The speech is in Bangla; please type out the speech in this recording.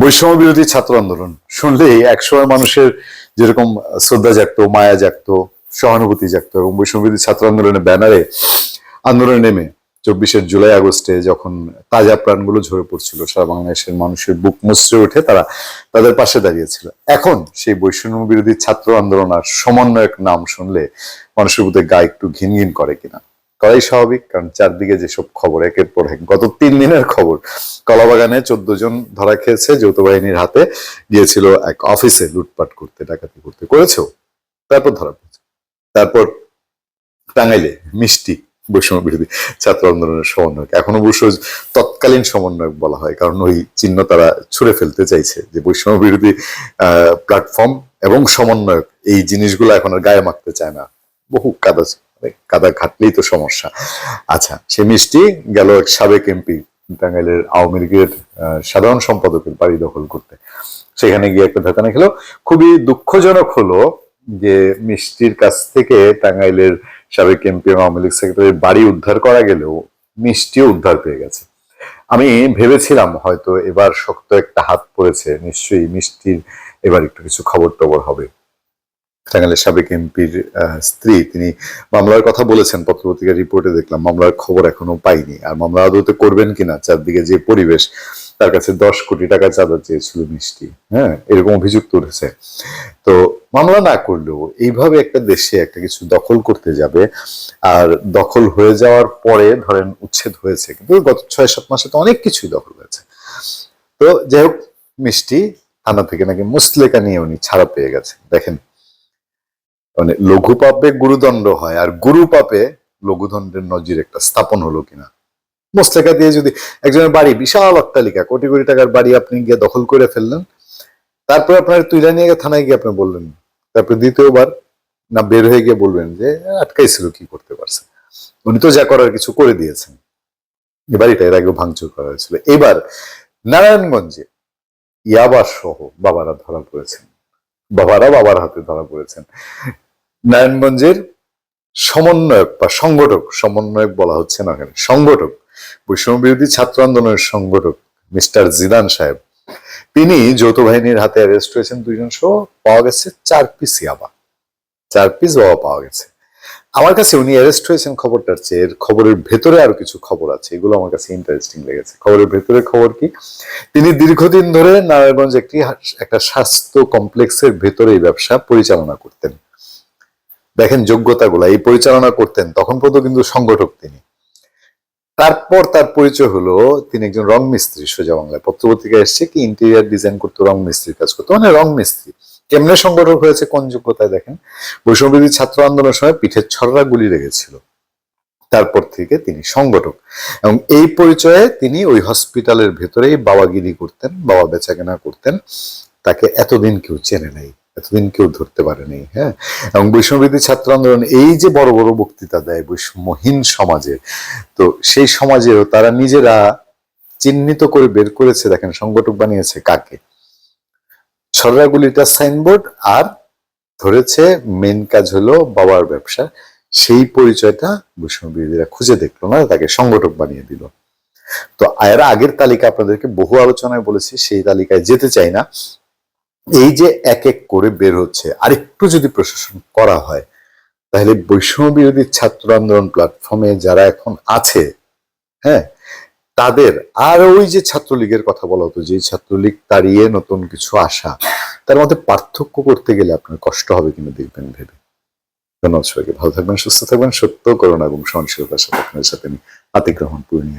বৈষম্য বিরোধী ছাত্র আন্দোলন। শুনলেই একসময় মানুষের যেরকম শ্রদ্ধা জাগতো, মায়া জাগতো, সহানুভূতি জাগতো এবং বৈষম্য বিরোধী ছাত্র আন্দোলনের ব্যানারে আন্দোলনে নেমে চব্বিশের জুলাই আগস্টে যখন তাজা প্রাণগুলো ঝরে পড়ছিল, সারা বাংলাদেশের মানুষের বুক মুচড়ে উঠে তারা তাদের পাশে দাঁড়িয়েছিল। এখন সেই বৈষম্য বিরোধী ছাত্র আন্দোলন আর সমন্বয়ক নাম শুনলে মানুষের মধ্যে গা একটু ঘিন ঘিন করে কিনা। করাই স্বাভাবিক, কারণ চারদিকে যেসব খবর, একের পর এক, গত তিন দিনের খবর, কলাবাগানে চোদ্দ জন ধরা খেয়েছে যৌথ বাহিনীর হাতে, গিয়েছিল এক অফিসে লুটপাট করতে, ডাকাতি করতে, করেছেও। তারপর ধরা পড়েছে। তারপর টাঙ্গাইলে মিষ্টি বৈষম্য বিরোধী ছাত্র আন্দোলনের সমন্বয়ক, এখন অবশ্য তৎকালীন সমন্বয়ক বলা হয়, কারণ ওই চিহ্ন তারা ছুড়ে ফেলতে চাইছে, যে বৈষম্য বিরোধী প্ল্যাটফর্ম এবং সমন্বয়ক, এই জিনিসগুলো এখন আর গায়ে মাখতে চায় না। বহু কাদা কাদা ঘাটলেই তো সমস্যা। আচ্ছা সে মিষ্টি গেল এক সাবেক এমপি টাঙ্গাইলের আওয়ামী লীগের সাধারণ সম্পাদকের বাড়ি দখল করতে। সেখানে গিয়ে একটা ধাতানা খেলো। খুবই দুঃখজনক হলো যে মিষ্টির কাছ থেকে টাঙ্গাইলের সাবেক এমপি এবং আওয়ামী লীগ সেক্রেটারির বাড়ি উদ্ধার করা গেলেও মিষ্টিও উদ্ধার পেয়ে গেছে। আমি ভেবেছিলাম হয়তো এবার শক্ত একটা হাত পড়েছে, নিশ্চয়ই মিষ্টির এবার একটু কিছু খবর টবর হবে। টাঙ্গাইলের সাবেক এমপির স্ত্রী। তিনি মামলার কথা বলেছেন, পত্রপত্রিকার রিপোর্টে দেখলাম, মামলার খবর এখনও পাইনি। আর মামলা আদতে করবেন কিনা, চারদিকে যে পরিবেশ, তার কাছে দশ কোটি টাকা চাঁদা চেয়েছিল মিষ্টি। হ্যাঁ এরকম অভিযোগ তুলেছে তো মামলা না করলেও এইভাবে একটা দেশে একটা কিছু দখল করতে যাবে, আর দখল হয়ে যাওয়ার পরে ধরেন উচ্ছেদ হয়েছে, কিন্তু গত ছয়, সাত মাসে তো অনেক কিছুই দখল হয়েছে। তো যাই হোক, মিষ্টি থানা থেকে নাকি মুসলেকা নিয়ে উনি ছাড়া পেয়ে গেছে দেখেন মানে লঘু পাপে গুরুদণ্ড হয়, আর গুরু পাপে লঘুদণ্ডের নজির একটা স্থাপন হলো কিনা? মোস্তেকা দিয়ে যদি একজনের বাড়ি, বিশাল অট্টালিকা, কোটি কোটি টাকার বাড়ি আপনি গিয়ে দখল করে ফেললেন, তারপর আপনার তুইলা নিয়ে থানায় গিয়ে আপনি বললেন, তারপর দ্বিতীয়বার না বের হয়ে গিয়ে বলবেন যে আটকাইছিল, কি করতে পারছে? উনি তো যা করার কিছু করে দিয়েছেন। এ বাড়িটা এর আগে ভাঙচুর করা হয়েছিল। এবার নারায়ণগঞ্জে ইয়াবার সহ বাবারা ধরা পড়েছেন। বাবারা বাবার হাতে ধরা পড়েছেন। নারায়ণগঞ্জের সমন্বয়ক বা সংগঠক, সমন্বয়ক বলা হচ্ছে না কেন সংগঠক, বৈষম্য বিরোধী ছাত্র আন্দোলনের সংগঠক, মিস্টার জিদান সাহেব। তিনি যৌথ বাহিনীর হাতে অ্যারেস্ট হয়েছেন দুইজন সহ, পাওয়া গেছে চার পিস ইয়াবা। চার পিস বাবা পাওয়া গেছে। আমার কাছে উনি অ্যারেস্ট হয়েছেন খবরটার চেয়ে, এর খবরের ভেতরে আরও কিছু খবর আছে, এগুলো আমার কাছে ইন্টারেস্টিং লেগেছে। খবরের ভেতরে খবর কি? তিনি দীর্ঘদিন ধরে নারায়ণগঞ্জ একটি একটা স্বাস্থ্য কমপ্লেক্সের ভেতরে এই ব্যবসা পরিচালনা করতেন। দেখেন যোগ্যতাগুলো, এই পরিচালনা করতেন তখন পর্যন্ত কিন্তু সংগঠক তিনি। তারপর তার পরিচয় হলো, তিনি একজন রং মিস্ত্রি সোজা বাংলায়। পত্রপত্রিকায় এসছে কি ইন্টেরিয়ার ডিজাইন করতো, রং মিস্ত্রির কাজ করতো মানে রং মিস্ত্রি। কেমনে সংগঠক হয়েছে, কোন যোগ্যতায় দেখেন? বৈষম্যবিধি ছাত্র আন্দোলনের সময় পিঠের ছড়রা গুলি লেগেছিল। তারপর থেকে তিনি সংগঠক। এবং এই পরিচয়ে তিনি ওই হসপিটালের ভেতরেই বাবাগিরি করতেন, বাবা বেচাকেনা করতেন। তাকে এতদিন কেউ চেনে নাই। এতদিন কেউ ধরতে পারেনি হ্যাঁ? এবং বৈষম্যবিধি ছাত্র আন্দোলন এই যে বড় বড় বক্তৃতা দেয় বৈষম্যহীন সমাজে তো সেই সমাজেও তারা নিজেরা চিহ্নিত করে বের করেছে, দেখেন সংগঠক বানিয়েছে কাকে? ছড়াগুলিটা সাইনবোর্ড আর ধরেছে মেন কাজ হলো বাবার ব্যবসা। সেই পরিচয়টা বৈষম্য বিরোধীরা খুঁজে দেখল না, তাকে সংগঠক বানিয়ে দিল। তো এর আগের তালিকা আপনাদেরকে বহু আলোচনায় বলেছি, সেই তালিকায় যেতে চাই না। এই যে এক এক করে বের হচ্ছে, আরেকটু যদি প্রশাসন করা হয়, তাহলে বৈষম্য বিরোধী ছাত্র আন্দোলন প্ল্যাটফর্মে যারা এখন আছে হ্যাঁ তাদের আর ওই যে ছাত্রলীগের কথা বলা হতো, যে ছাত্রলীগ তাড়িয়ে নতুন কিছু আসা, তার মধ্যে পার্থক্য করতে গেলে আপনার কষ্ট হবে কিনা দেখবেন ভেবে। ধন্যবাদ সবাইকে, ভালো থাকবেন, সুস্থ থাকবেন, সত্য করোনা এবং সহনশীলতার সাথে আপনার সাথে আমি আতিক রহমান পূর্ণিয়া।